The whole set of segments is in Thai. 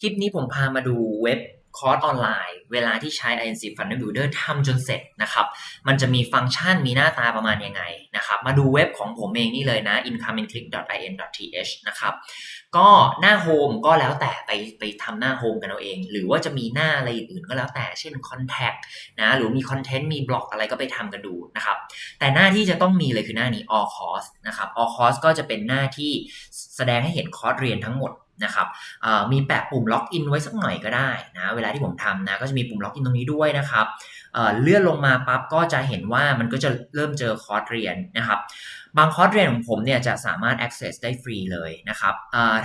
คลิปนี้ผมพามาดูเว็บคอร์สออนไลน์ เวลาที่ใช้ INC Funnel Builder ทำจนเสร็จนะครับ มันจะมีฟังก์ชันมีหน้าตาประมาณยังไงนะครับ มาดูเว็บของผมเองนี่เลยนะ incomingclick.in.th นะครับ ก็หน้าโฮมก็แล้วแต่ไปไปทำหน้าโฮมกันเอาเอง หรือว่าจะมีหน้าอะไรอื่นก็แล้วแต่ เช่น Contact นะ หรือมีคอนเทนต์มีบล็อกอะไรก็ไปทำกันดูนะครับ แต่หน้าที่จะต้องมีเลยคือหน้านี้ all course นะครับ all course ก็จะเป็นหน้าที่แสดงให้เห็นคอร์สเรียนทั้งหมด นะครับมีแปะปุ่มล็อกอินไว้สักหน่อยก็ได้นะเวลาที่ผมทำนะก็จะมีปุ่มล็อกอินตรงนี้ด้วยนะครับเลื่อนลงมาปั๊บก็จะเห็นว่ามันก็จะเริ่มเจอคอร์สเรียนนะครับบางคอร์สเรียนของผมเนี่ยจะสามารถ access ได้ฟรีเลยนะครับ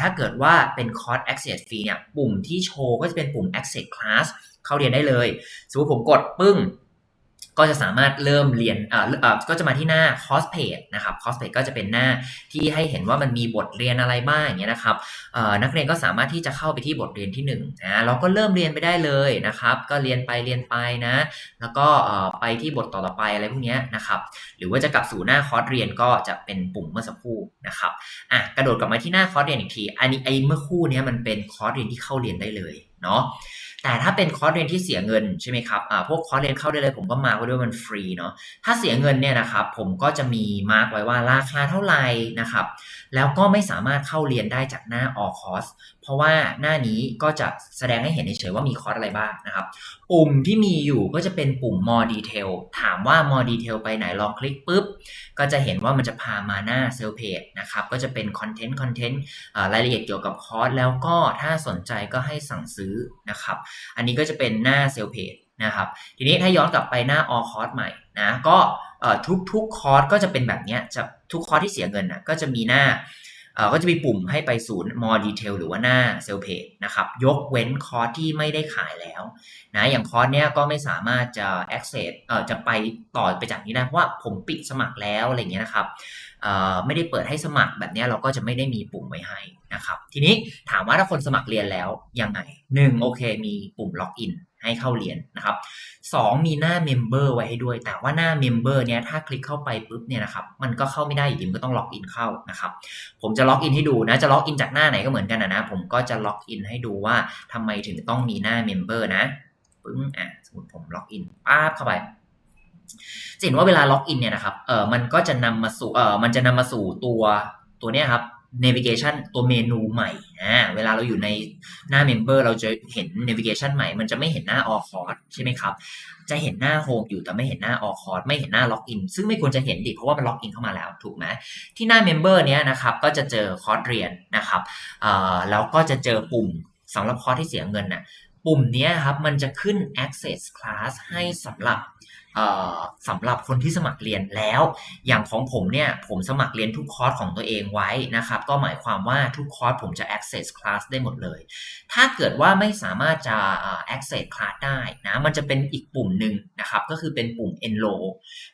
ถ้าเกิดว่าเป็นคอร์ส access ฟรีเนี่ยปุ่มที่โชว์ก็จะเป็นปุ่ม access class เข้าเรียนได้เลยสมมติผมกดปึ้ง ก็จะสามารถเริ่มเรียนเอ่าก็จะมาที่หน้า course page นะครับ course page ก็จะเป็นหน้าที่ให้เห็นว่ามันมีบทเรียนอะไรบ้างอย่างเงี้ยนะครับนักเรียนก็สามารถที่จะเข้าไปที่บทเรียนที่1นะเราก็เริ่มเรียนไปได้เลยนะครับ ก็เรียนไปเรียนไปนะ แล้วก็ไปที่บทต่อไปอะไรพวกนี้นะครับ หรือว่าจะกลับสู่หน้าคอร์สเรียนก็จะเป็นปุ่มเมื่อสักครู่นะครับอะกระโดดกลับมาที่หน้าคอร์สเรียนอีกที อันนี้ไอ้เมื่อคู่นี้มันเป็นคอร์สเรียนที่เข้าเรียนได้เลยเนาะ แต่ถ้าเป็นคอร์สเรียนที่เสียเงินใช่ไหมครับอ่าพวกคอร์สเรียนเข้าได้เลย ผมก็มาร์กไว้ด้วยมันฟรีเนาะถ้าเสียเงินเนี่ยนะครับผมก็จะมีมาร์กไว้ว่าราคาเท่าไหร่นะครับแล้วก็ไม่สามารถเข้าเรียนได้จากหน้าออคอร์ส เพราะว่าหน้านี้ก็จะแสดงให้เห็นเฉยๆว่ามีคอร์สอะไรบ้างนะครับ ปุ่มที่มีอยู่ก็จะเป็นปุ่ม more detail ถามว่า more detail ไปไหนลองคลิกปุ๊บ ก็จะเห็นว่ามันจะพามาหน้า sales page นะครับ ก็จะเป็น content content รายละเอียดเกี่ยวกับคอร์สแล้วก็ถ้าสนใจก็ให้สั่งซื้อนะครับ อันนี้ก็จะเป็นหน้า sales page นะครับ ทีนี้ถ้าย้อนกลับไปหน้า all course ใหม่นะก็ทุกทุกคอร์สก็จะเป็นแบบนี้จะทุกคอร์สที่เสียเงินนะก็จะมีหน้า ก็จะมีปุ่มให้ไปศูนย์ more detail หรือว่าหน้า sell page นะครับยกเว้นคอร์สที่ไม่ได้ขายแล้วนะอย่างคอร์สเนี้ยก็ไม่สามารถจะ access เอ่อจะไปต่อไปจากนี้ได้เพราะว่าผมปิดสมัครแล้วอะไรเงี้ยนะครับไม่ได้เปิดให้สมัครแบบนี้เราก็จะไม่ได้มีปุ่มไว้ให้นะครับทีนี้ถามว่าถ้าคนสมัครเรียนแล้วยังไง1โอเคมีปุ่มล็อกอิน ให้เข้าเรียนนะครับ2มีหน้าเมมเบอร์ไว้ให้ด้วย แต่ว่าหน้าเมมเบอร์เนี้ยถ้าคลิกเข้าไปปุ๊บเนี่ยนะครับมันก็เข้าไม่ได้อยู่ดีมันก็ต้องล็อกอินเข้านะครับผมจะล็อกอินให้ดูนะจะล็อกอินจากหน้าไหนก็เหมือนกันนะนะผมก็จะล็อกอินให้ดูว่าทำไมถึงต้องมีหน้าเมมเบอร์นะปึ้งอะสมมติผมล็อกอินป๊าบเข้าไปจะเห็นว่าเวลาล็อกอินเนี่ยนะครับเออมันก็จะนำมาสู่เออมันจะนำมาสู่ตัวตัวเนี้ยครับ navigation ตัวเมนูใหม่อ่าเวลาเราอยู่ในหน้า member เราจะเห็น navigation ใหม่ มันจะไม่เห็นหน้า all course ใช่ไหมครับ จะเห็นหน้า home อยู่แต่ไม่เห็นหน้า all course ไม่เห็นหน้า login ซึ่งไม่ควรจะเห็นดิเพราะว่ามัน login เข้ามาแล้วถูกไหมที่หน้า member เนี้ยนะครับก็จะเจอคอร์สเรียนนะครับอ่าแล้วก็จะเจอปุ่มสำหรับคอร์สที่เสียเงินน่ะปุ่มนี้ครับมันจะขึ้น access class ให้สำหรับ สำหรับคนที่สมัครเรียนแล้ว อย่างของผมเนี่ยผมสมัครเรียนทุกคอร์สของตัวเองไว้นะครับ ก็หมายความว่าทุกคอร์สผมจะ access class ได้หมดเลย ถ้าเกิดว่าไม่สามารถจะ access class ได้นะมันจะเป็นอีกปุ่มหนึ่งนะครับ ก็คือเป็นปุ่ม enroll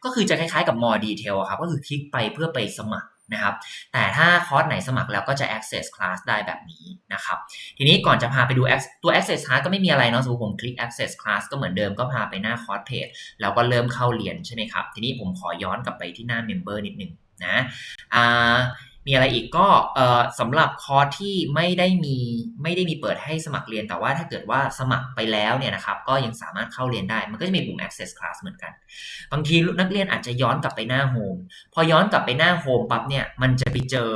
ก็คือจะคล้ายๆกับ more detail ครับ ก็คือคลิกไปเพื่อไปสมัคร นะครับ แต่ถ้าคอร์สไหนสมัครแล้วก็จะ access class ได้แบบนี้นะครับ ทีนี้ก่อนจะพาไปดูตัว access class ก็ไม่มีอะไรเนาะ สมมติผมคลิก access class ก็เหมือนเดิมก็พาไปหน้าคอร์สเพจแล้วก็เริ่มเข้าเรียนใช่ไหมครับ ทีนี้ผมขอย้อนกลับไปที่หน้า member นิดนึงนะอ่า มีอะไรอีกก็สำหรับคอร์สที่ไม่ได้มีไม่ได้มีเปิดให้สมัครเรียนแต่ว่าถ้าเกิดว่าสมัครไปแล้วเนี่ยนะครับก็ยังสามารถเข้าเรียนได้ มันก็จะมีปุ่ม access class เหมือนกัน บางทีนักเรียนอาจจะย้อนกลับไปหน้าโฮมพอย้อนกลับไปหน้าโฮมปั๊บเนี่ยมันจะไปเจอ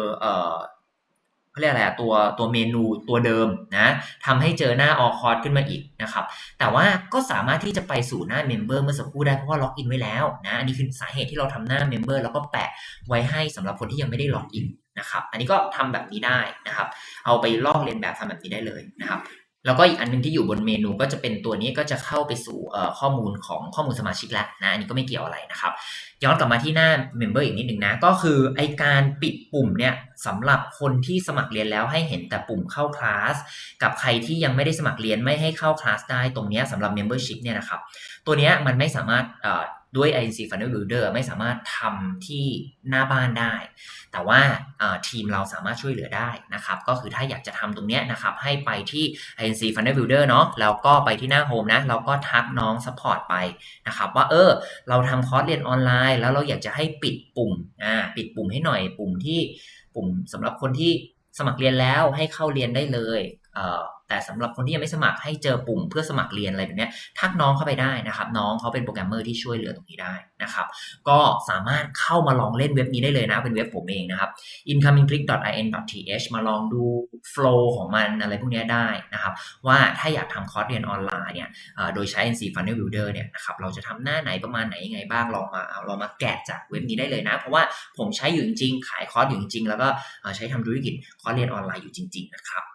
เขาเรียกอะไรอะตัวตัวเมนูตัวเดิมนะทำให้เจอหน้าออคอร์ดขึ้นมาอีกนะครับแต่ว่าก็สามารถที่จะไปสู่หน้าเมมเบอร์เมื่อสักครู่ได้เพราะว่าล็อกอินไว้แล้วนะอันนี้คือสาเหตุที่เราทำหน้าเมมเบอร์แล้วก็แปะไว้ให้สำหรับคนที่ยังไม่ได้ล็อกอินนะครับอันนี้ก็ทำแบบนี้ได้นะครับ เอาไปลอกเลียนแบบทำแบบนี้ได้เลยนะครับ แล้วก็อีกอันนึงที่อยู่บนเมนูก็จะเป็นตัวนี้ก็จะเข้าไปสู่ข้อมูลของข้อมูลสมาชิกแล้วนะอันนี้ก็ไม่เกี่ยวอะไรนะครับ ย้อนกลับมาที่หน้า Member อีกนิดหนึ่งนะ ก็คือไอการปิดปุ่มเนี่ยสำหรับคนที่สมัครเรียนแล้วให้เห็นแต่ปุ่มเข้าคลาสกับใครที่ยังไม่ได้สมัครเรียนไม่ให้เข้าคลาสได้ตรงนี้สำหรับ Membership เนี่ยนะครับ ตัวนี้มันไม่สามารถ ด้วย INC Funnel Builder ไม่สามารถทำที่หน้าบ้านได้ แต่ว่าทีมเราสามารถช่วยเหลือได้นะครับ ก็คือถ้าอยากจะทำตรงนี้นะครับ ให้ไปที่ INC Funnel Builder เนาะแล้วก็ไปที่หน้าโฮมนะเราก็ทักน้อง Support ไปนะครับ ว่าเออ เราทำคอร์สเรียนออนไลน์ แล้วเราอยากจะให้ปิดปุ่มอ่าปิดปุ่มให้หน่อยปุ่มที่ปุ่มสำหรับคนที่สมัครเรียนแล้วให้เข้าเรียนได้เลย แต่สำหรับคนที่ยังไม่สมัครให้เจอปุ่มเพื่อสมัครเรียนอะไรแบบนี้ทักน้องเข้าไปได้นะครับ น้องเขาเป็นโปรแกรมเมอร์ที่ช่วยเหลือตรงนี้ได้นะครับ ก็สามารถเข้ามาลองเล่นเว็บนี้ได้เลยนะ เป็นเว็บผมเองนะครับ incomingclick.in.th มาลองดู flow ของมันอะไรพวกนี้ได้นะครับ ว่าถ้าอยากทำคอร์สเรียนออนไลน์เนี่ยโดยใช้ NC Funnel Builder เนี่ยนะครับเราจะทำหน้าไหนประมาณไหนยังไงบ้างลองมาเอาเรามาแกะจากเว็บนี้ได้เลยนะ เพราะว่าผมใช้อยู่จริงๆขายคอร์สอยู่จริงๆแล้วก็ใช้ทำธุรกิจคอร์สเรียนออนไลน์อยู่จริง ๆ นะครับ